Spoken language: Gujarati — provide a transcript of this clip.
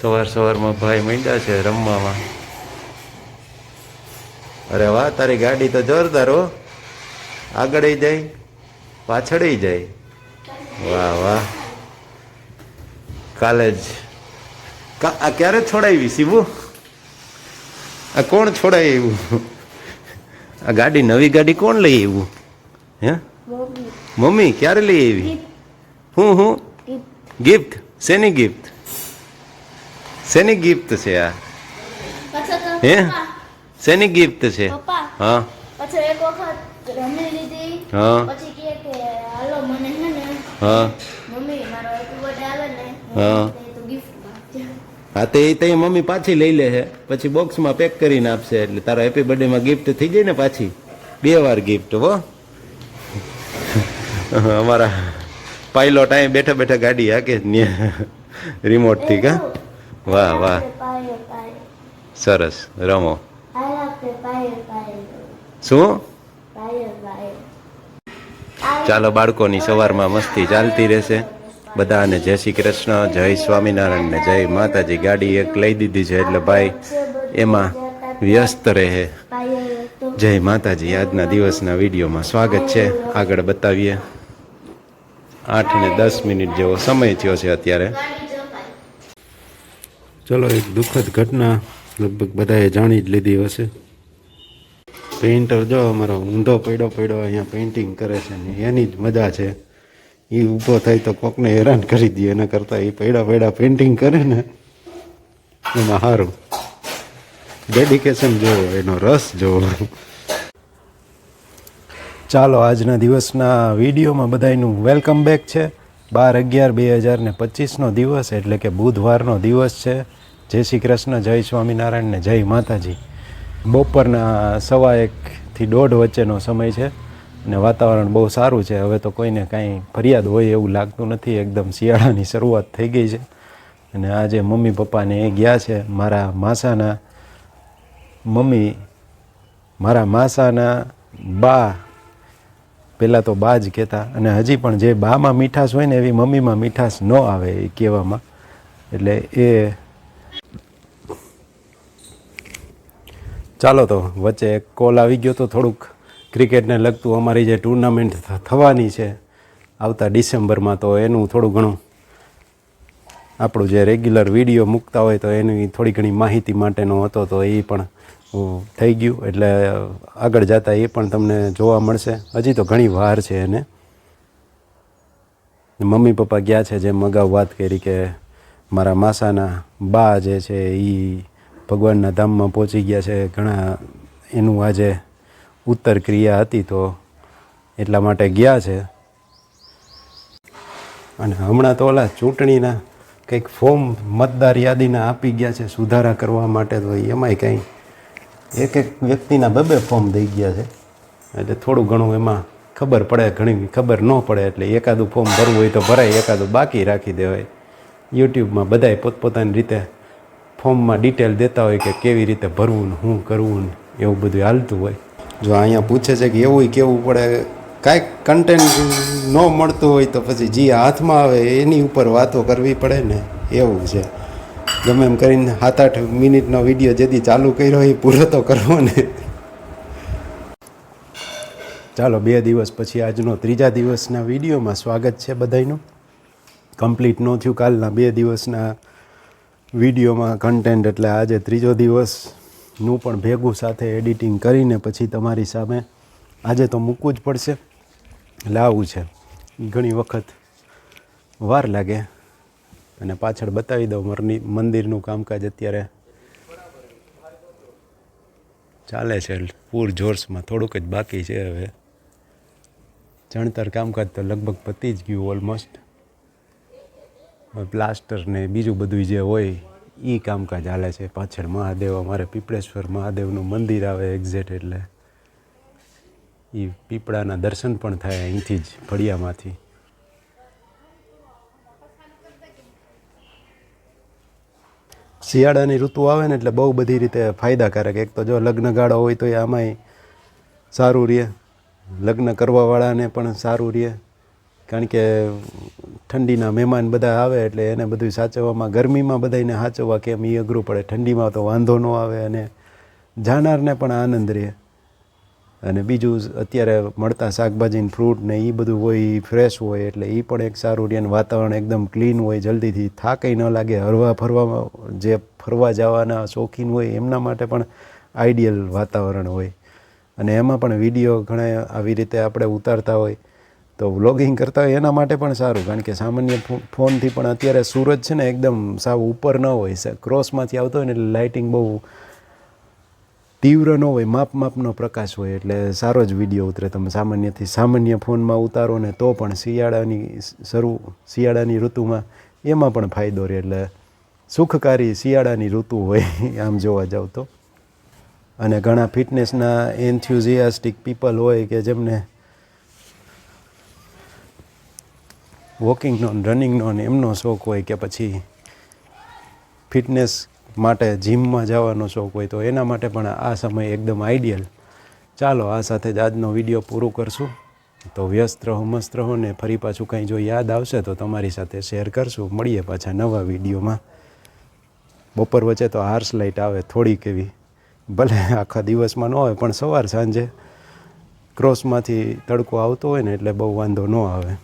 સવાર સવારમાં ભાઈ મીંડા છે રમવામાં. અરે વાહ તારી ગાડી તો જોરદાર હો. આગળ જાય પાછળ જાય વાહ વાહ. કાલે જ. આ ક્યારે છોડાવી શિવુ આ કોણ છોડાય એવું આ ગાડી નવી ગાડી કોણ લઈ આવ્યું? હે? મમ્મી. ક્યારે લઈ આવી? હું હું? ગિફ્ટ? શેની ગિફ્ટ શેની ગિફ્ટ છે આ હે? શેની ગિફ્ટ છે હા પછી એક વખત રમી લીધી હા પછી કહે કે હાલો મને હે ને હા મમ્મી મારો એક બર્થડે આવે ને હા. હા તે તે મમ્મી પાછી લઈ લે છે પછી બોક્સમાં પેક કરીને આપશે એટલે તારા હેપી બર્થડેમાં ગિફ્ટ થઈ જાય ને પાછી. બે વાર ગિફ્ટ હો. અમારા પાયલોટ અહીં બેઠા બેઠા ગાડી હાકે રિમોટથી કા? વાહ વાહ. સરસ રમો. શું? ચાલો બાળકોની સવારમાં મસ્તી ચાલતી રહેશે. બધાને જય શ્રી કૃષ્ણ જય સ્વામિનારાયણ ને જય માતાજી. ગાડી એક લઈ દીધી છે એટલે ભાઈ એમાં વ્યસ્ત રહે. જય માતાજી આજના દિવસના વિડીયોમાં સ્વાગત છે. આગળ બતાવીએ. આઠ ને દસ મિનિટ જેવો સમય થયો છે અત્યારે. ચલો, એક દુઃખદ ઘટના લગભગ બધાએ જાણી જ લીધી હશે. પેઇન્ટર જો અમારો ઊંધો પડ્યો પડ્યો અહીંયા પેઇન્ટિંગ કરે છે ને એની જ મજા છે. એ ઊભો થાય તો કોકને હેરાન કરી દે, એના કરતાં એ પૈડા પૈડા પેઇન્ટિંગ કરે ને, એમાં સારું ડેડિકેશન જોવો, એનો રસ જોવો. ચાલો આજના દિવસના વિડીયોમાં બધાનું વેલકમ બેક છે. બાર અગિયાર બે હજાર ને પચીસનો દિવસ એટલે કે બુધવારનો દિવસ છે. જય શ્રી કૃષ્ણ, જય સ્વામિનારાયણ ને જય માતાજી. બપોરના સવા એકથી દોઢ વચ્ચેનો સમય છે અને વાતાવરણ બહુ સારું છે. હવે તો કોઈને કાંઈ ફરિયાદ હોય એવું લાગતું નથી. એકદમ શિયાળાની શરૂઆત થઈ ગઈ છે. અને આજે મમ્મી પપ્પાને એ ગયા છે મારા માસાના મમ્મી, મારા માસાના બા પહેલાં તો બા જ કહેતા અને હજી પણ જે બામાં મીઠાશ હોય ને એવી મમ્મીમાં મીઠાશ ન આવે એ કહેવામાં. એટલે એ ચાલો તો વચ્ચે એક કોલ આવી ગયો તો થોડુંક ક્રિકેટને લગતું અમારી જે ટુર્નામેન્ટ થવાની છે, આવતા ડિસેમ્બરમાં તો એનું થોડું ઘણું આપણું જે રેગ્યુલર વીડિયો મૂકતા હોય તો એની થોડી ઘણી માહિતી માટેનો હતો તો એ પણ થઈ ગયું એટલે આગળ જતાં એ પણ તમને જોવા મળશે. હજી તો ઘણી વાર છે એને. મમ્મી પપ્પા ગયા છે જેમ અગાઉ વાત કરી કે મારા માસાના બા જે છે એ ભગવાનના ધામમાં પહોંચી ગયા છે. ઘણા એનું આજે ઉત્તર ક્રિયા હતી તો એટલા માટે ગયા છે. અને હમણાં તો ઓલા ચૂંટણીના કંઈક ફોર્મ મતદાર યાદીના આપી ગયા છે સુધારા કરવા માટે તો એમાંય કંઈ એક એક વ્યક્તિના બે બે ફોર્મ દઈ ગયા છે. એટલે થોડું ઘણું એમાં ખબર પડે, ઘણી ખબર ન પડે એટલે એકાદું ફોર્મ ભરવું હોય તો ભરાય, એકાદું બાકી રાખી દેવાય. યુટ્યુબમાં બધાય પોતપોતાની રીતે ફોર્મમાં ડિટેલ દેતા હોય કે કેવી રીતે ભરવું ને શું કરવું ને એવું બધું હાલતું હોય. જો અહીંયા પૂછે છે કે એવું કેવું પડે, કાંઈક કન્ટેન્ટ ન મળતું હોય તો પછી જે હાથમાં આવે એની ઉપર વાતો કરવી પડે ને, એવું છે. ગમે એમ કરીને સાત આઠ મિનિટનો વીડિયો જેથી ચાલુ કર્યો એ પૂરો તો કરવો ને. ચાલો, બે દિવસ પછી આજનો ત્રીજા દિવસના વિડીયોમાં સ્વાગત છે બધાયનું. કમ્પ્લીટ ન થયું કાલના બે દિવસના વિડીયોમાં કન્ટેન્ટ એટલે આજે ત્રીજો દિવસનું પણ ભેગું સાથે એડિટિંગ કરીને પછી તમારી સામે આજે તો મૂકવું જ પડશે. લાવવું છે. ઘણી વખત વાર લાગે અને પાછળ બતાવી દઉં મરની, મંદિરનું કામકાજ અત્યારે ચાલે છે. પૂર જોર્સમાં થોડુંક જ બાકી છે હવે. ચણતર કામકાજ તો લગભગ પતી જ ગયું ઓલમોસ્ટ પ્લાસ્ટર ને બીજું બધું જે હોય એ કામકાજ હાલે છે. પાછળ મહાદેવ, અમારે પીપળેશ્વર મહાદેવનું મંદિર આવે એક્ઝેટ એટલે. એ પીપળાના દર્શન પણ થાય અહીંથી જ, ફળિયામાંથી. શિયાળાની ઋતુ આવે ને એટલે બહુ બધી રીતે ફાયદાકારક. એક તો જો લગ્ન ગાળો હોય તો એ આમાંય સારું રહે. લગ્ન કરવાવાળાને પણ સારું રહે. કારણ કે ઠંડીના મહેમાન બધા આવે એટલે એને બધું સાચવવામાં, ગરમીમાં બધાને સાચવવા કેમ એ અઘરું પડે. ઠંડીમાં તો વાંધો ન આવે અને જાનારને પણ આનંદ રહે. અને બીજું અત્યારે મળતા શાકભાજી ફ્રૂટ ને એ બધું હોય એ ફ્રેશ હોય, એટલે એ પણ એક સારું રહે વાતાવરણ એકદમ ક્લીન હોય, જલ્દીથી થાકેય ન લાગે. હરવા ફરવામાં જે ફરવા જવાના શોખીન હોય, એમના માટે પણ આઈડિયલ વાતાવરણ હોય. અને એમાં પણ વીડિયો ઘણા આવી રીતે આપણે ઉતારતા હોય. તો વ્લોગિંગ કરતા હોય, એના માટે પણ સારું. કારણ કે સામાન્ય ફોનથી પણ અત્યારે સૂરજ છે ને એકદમ સાવ ઉપર ન હોય ક્રોસમાંથી આવતો હોય ને લાઇટિંગ બહુ તીવ્ર ન હોય, માપ માપનો પ્રકાશ હોય, એટલે સારો જ વીડિયો ઉતરે. તમે સામાન્યથી સામાન્ય ફોનમાં ઉતારો ને તો પણ શિયાળાની શરૂ, શિયાળાની ઋતુમાં એમાં પણ ફાયદો રહે, એટલે સુખકારી શિયાળાની ઋતુ હોય, આમ જોવા જાવ તો. અને ઘણા ફિટનેસના એન્થ્યુઝિયાસ્ટિક પીપલ હોય કે જેમને વોકિંગનો રનિંગનો ને એમનો શોખ હોય કે પછી ફિટનેસ માટે જીમમાં જવાનો શોખ હોય તો એના માટે પણ આ સમય એકદમ આઈડિયલ ચાલો આ સાથે જ આજનો વીડિયો પૂરું કરશું. તો વ્યસ્ત રહો, મસ્ત રહો ને ફરી પાછું કંઈ જો યાદ આવશે તો તમારી સાથે શેર કરશું. મળીએ પાછા નવા વિડીયોમાં બપોર વચ્ચે તો હાર્સ લાઇટ આવે થોડીક એવી. ભલે આખા દિવસમાં ન આવે, પણ સવાર સાંજે ક્રોસમાંથી તડકો આવતો હોય ને એટલે બહુ વાંધો ન આવે.